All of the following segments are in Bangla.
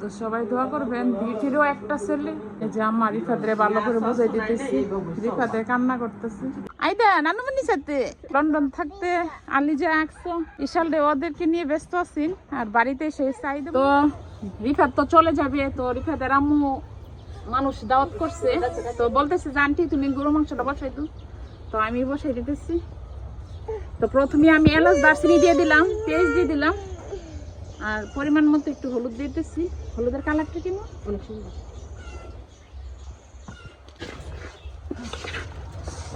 তো সবাই দোয়া করবেন। বিউটিরও একটা ছেলে, এই যে আমার রিফাদের ভালো করে বোঝাই দিতেছি। রিফাতে কান্না করতেছে। আইদা নানুমনির সাথে লন্ডন থাকতে আলিজা একশো ইশালরে ওদেরকে নিয়ে ব্যস্ত আছি, আর বাড়িতে এসে চাই তো রিফাত তো চলে যাবে, তো রিফাতের আম্মু মানুষ দাওয়াত করছে। তো বলতেছে যে তুমি গরু মাংসটা বসাই তো তো আমি বসাই দিতেছি। তো প্রথমে আমি এলাচ দারচিনি দিয়ে দিলাম, পেঁয়াজ দিয়ে দিলাম। আর পরিমাণ মতো একটু হলুদ দিতেছি। হলুদের কালারটা কেমন অনেক সুন্দর।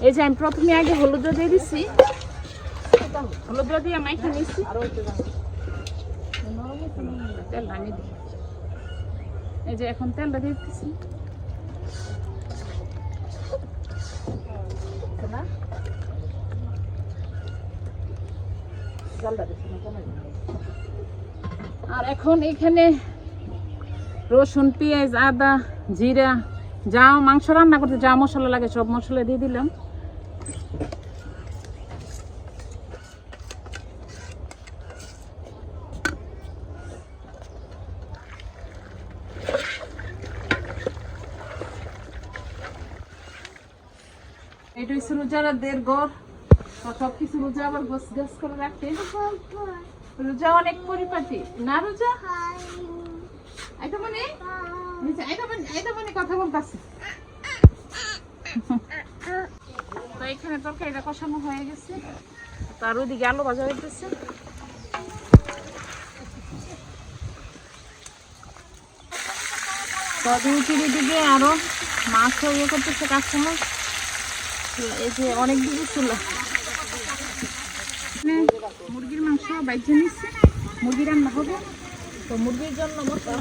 এই যে আমি প্রথমে আগে হলুদ দিয়ে দিচ্ছি হলুদ দিয়ে মাইখে নিচ্ছি তেল আমি দিই। এই যে এখন তেলটা দিয়ে দিচ্ছি আর এখন এখানে রসুন, পেঁয়াজ, আদা, জিরা যা মাংস রান্না করতে, যা মশলা লাগে, সব মশলা দিয়ে দিলাম। এটা হচ্ছে রোজারা দের ঘর। সব কিছু রোজা আবার গোছ গাছ করে রাখে রোজা অনেক পরিপাটি। না রোজা? আইতা মানে? আইতা মানে আইতা মানে কথা বলতাছে। তো এখানে তরকারিটা কষানো হয়ে গেছে। তার ওদিকে আলু ভাজা হইতেছে। তো দিকে আরও মাছ ইয়ে করতেছে কাস্টমার এই যে অনেক দিকে ছিল এখানে মুরগির মাংস বাইজে নিচ্ছে। মুরগি রান্না হবে। তো মুরগির জন্য মশলা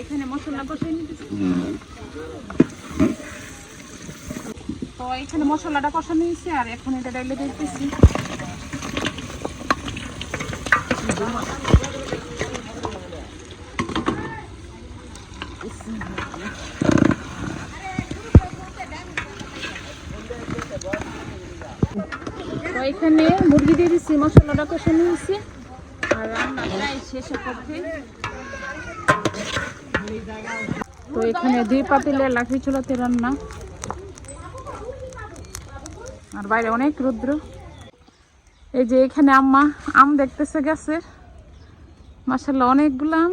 এখানে মশলা কষে নিতেছি। তো এখানে মশলাটা কষানো হয়েছে আর এখন এটা ডাইলে দিতেছি। তো এখানে মুরগি দিয়ে দিচ্ছি মশলাটা কষানো হয়েছে আর তো এখানে দুই পাতিলে লাকড়ি চুলাতে রান্না। আর বাইরে অনেক রুদ্র। এই যে এখানে আম্মা আম দেখতেছে গাছের মাসাল্লাহ অনেকগুলো আম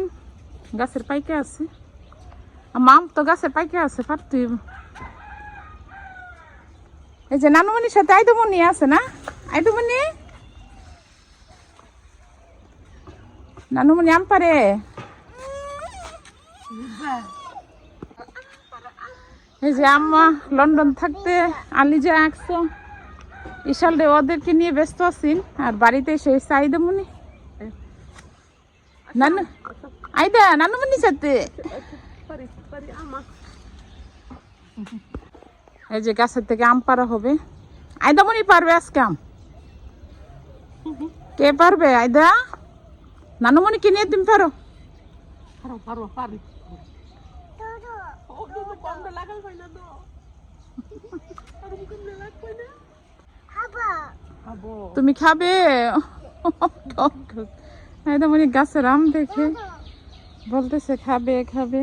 গাছের পাইকে আছে। আম্মা, আম তো গাছের পাইকে আছে পারতুই এই যে নানুমনির সাথে আইদমনি আছে না? আইদমনি নানুমনি আম এই যে আম্মা লন্ডন থাকতে আলিজা একশো ইশাল রে ওদেরকে নিয়ে ব্যস্ত আছি আর বাড়িতে এসে আইদমনি নানু, আইদা নানুমনির সাথে। এই যে গাছের থেকে আম পারা হবে। আয়দামনি পারবে আজকে আম? কে পারবে আয়দা নানুমণি কিনে নিয়ে তুমি পারো তুমি খাবে? আয়দামনি গাছের আম দেখে বলতেছে খাবে খাবে।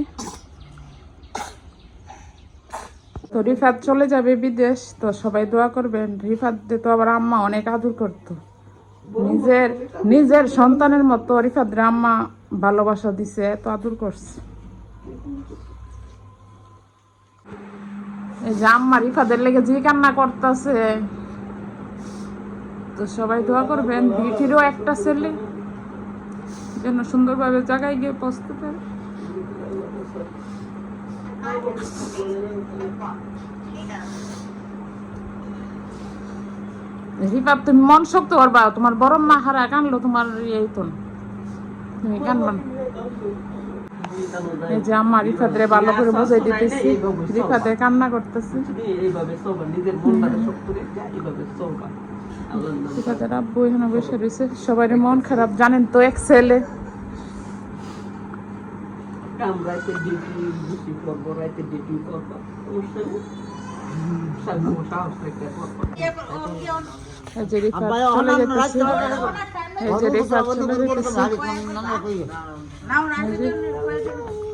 তো রিফাত চলে যাবে বিদেশ তো সবাই দোয়া করবেন। রিফাত তো আবার আম্মা অনেক আদর করতো। নিজের নিজের সন্তানের মতো রিফাত আম্মা ভালোবাসা দিছে, এত আদর করছে। এই যে আম্মা রিফাদের লেগে যে কান্না করতেছে, তো সবাই করবেন একটা ছেলে, যেন সুন্দরভাবে জায়গায় গিয়ে রিপাপ তুমি মন শক্ত করবা তোমার বড় মা হারা কানলো তোমার এই তো তুমি কানবা। এই যে আমার রিফাদরে ভালো করে বোঝাই দিতেছি। রিফাতে কান্না করতেছে। রিফাতের আব্বু এখানে বসে রয়েছে। সবাই মন খারাপ, জানেন তো এক ছেলে ডিউটি করব, রাইতে ডিউটি করব। সামনে সাহস Hecele tartışma getirsin. Hecele tartışma getirsin. Now, i t